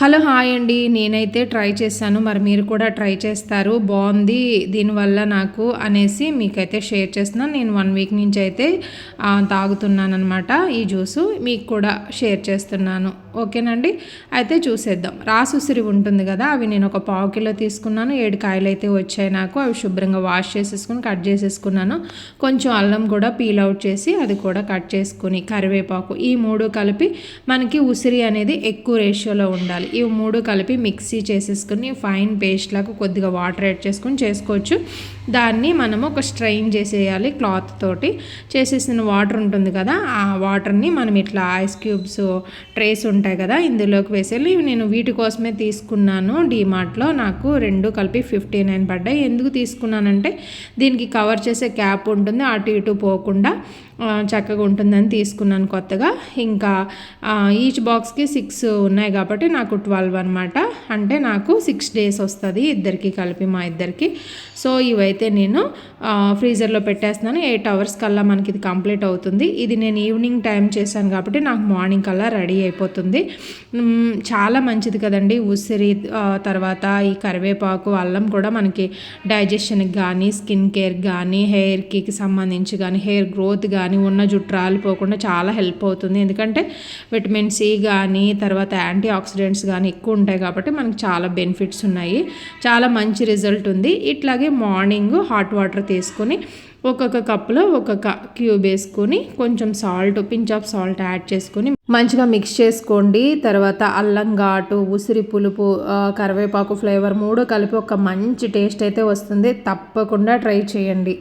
Hello hi అండి. నేనైతే try చేశాను. మరి మీరు కూడా ట్రై చేస్తారు. బాగుంది. దీనివల్ల నాకు అనేసి మీకైతే షేర్ చేస్తున్నాను. నేను వన్ వీక్ నుంచి అయితే తాగుతున్నాను అనమాట ఈ జ్యూసు. మీకు కూడా షేర్ చేస్తున్నాను. ఓకేనండి? అయితే చూసేద్దాం. రాసు ఉసిరి ఉంటుంది కదా అవి నేను ఒక పావు కిలో తీసుకున్నాను. ఏడు కాయలు అయితే వచ్చాయి నాకు. అవి శుభ్రంగా వాష్ చేసేసుకుని కట్ చేసేసుకున్నాను. కొంచెం అల్లం కూడా పీల్ అవుట్ చేసి అది కూడా కట్ చేసుకుని కరివేపాకు ఈ మూడు కలిపి మనకి ఉసిరి అనేది ఎక్కువ రేషియోలో ఉండాలి. ఈ మూడు కలిపి మిక్సీ చేసేసుకుని ఫైన్ పేస్ట్ లాగా కొద్దిగా వాటర్ యాడ్ చేసుకొని చేసుకోవచ్చు. దాన్ని మనము ఒక స్ట్రెయిన్ చేసేయాలి క్లాత్ తోటి. చేసేసిన వాటర్ ఉంటుంది కదా ఆ వాటర్ని మనం ఇట్లా ఐస్ క్యూబ్స్ ట్రేస్ ఉంటాయి కదా ఇందులోకి వేసేది నేను వీటి కోసమే తీసుకున్నాను. డీమార్ట్లో నాకు రెండు కలిపి ఫిఫ్టీ నైన్ పడ్డాయి. ఎందుకు తీసుకున్నానంటే దీనికి కవర్ చేసే క్యాప్ ఉంటుంది అటు ఇటు పోకుండా చక్కగా ఉంటుందని తీసుకున్నాను కొత్తగా. ఇంకా ఈచ్ బాక్స్కి సిక్స్ ఉన్నాయి కాబట్టి నాకు ట్వెల్వ్ అనమాట అంటే నాకు సిక్స్ డేస్ వస్తుంది ఇద్దరికి కలిపి మా ఇద్దరికి. సో ఇవైతే నేను ఫ్రీజర్లో పెట్టేస్తున్నాను. ఎయిట్ అవర్స్ కల్లా మనకి ఇది కంప్లీట్ అవుతుంది. ఇది నేను ఈవినింగ్ టైం చేశాను కాబట్టి నాకు మార్నింగ్ కల్లా రెడీ అయిపోతుంది. చాలా మంచిది కదండి. ఉసిరి తర్వాత ఈ కరివేపాకు అల్లం కూడా మనకి డైజెషన్కి కానీ స్కిన్ కేర్ కానీ హెయిర్కి సంబంధించి కానీ హెయిర్ గ్రోత్ కానీ ఉన్న జుట్టు రాలిపోకుండా చాలా హెల్ప్ అవుతుంది. ఎందుకంటే విటమిన్ సి కానీ తర్వాత యాంటీ ఆక్సిడెంట్స్ కానీ ఎక్కువ ఉంటాయి కాబట్టి మనకు చాలా బెనిఫిట్స్ ఉన్నాయి. చాలా మంచి రిజల్ట్ ఉంది. ఇట్లాగే మార్నింగ్ హాట్ వాటర్ తీసుకొని ఒక్కొక్క కప్లో ఒక్కొక్క క్యూబ్ వేసుకొని కొంచెం salt pinch of salt add చేసుకొని మంచిగా మిక్స్ చేసుకోండి. తర్వాత అల్లం ఘాటు ఉసిరి పులుపు కరివేపాకు ఫ్లేవర్ మూడు కలిపి ఒక మంచి టేస్ట్ అయితే వస్తుంది. తప్పకుండా ట్రై చేయండి.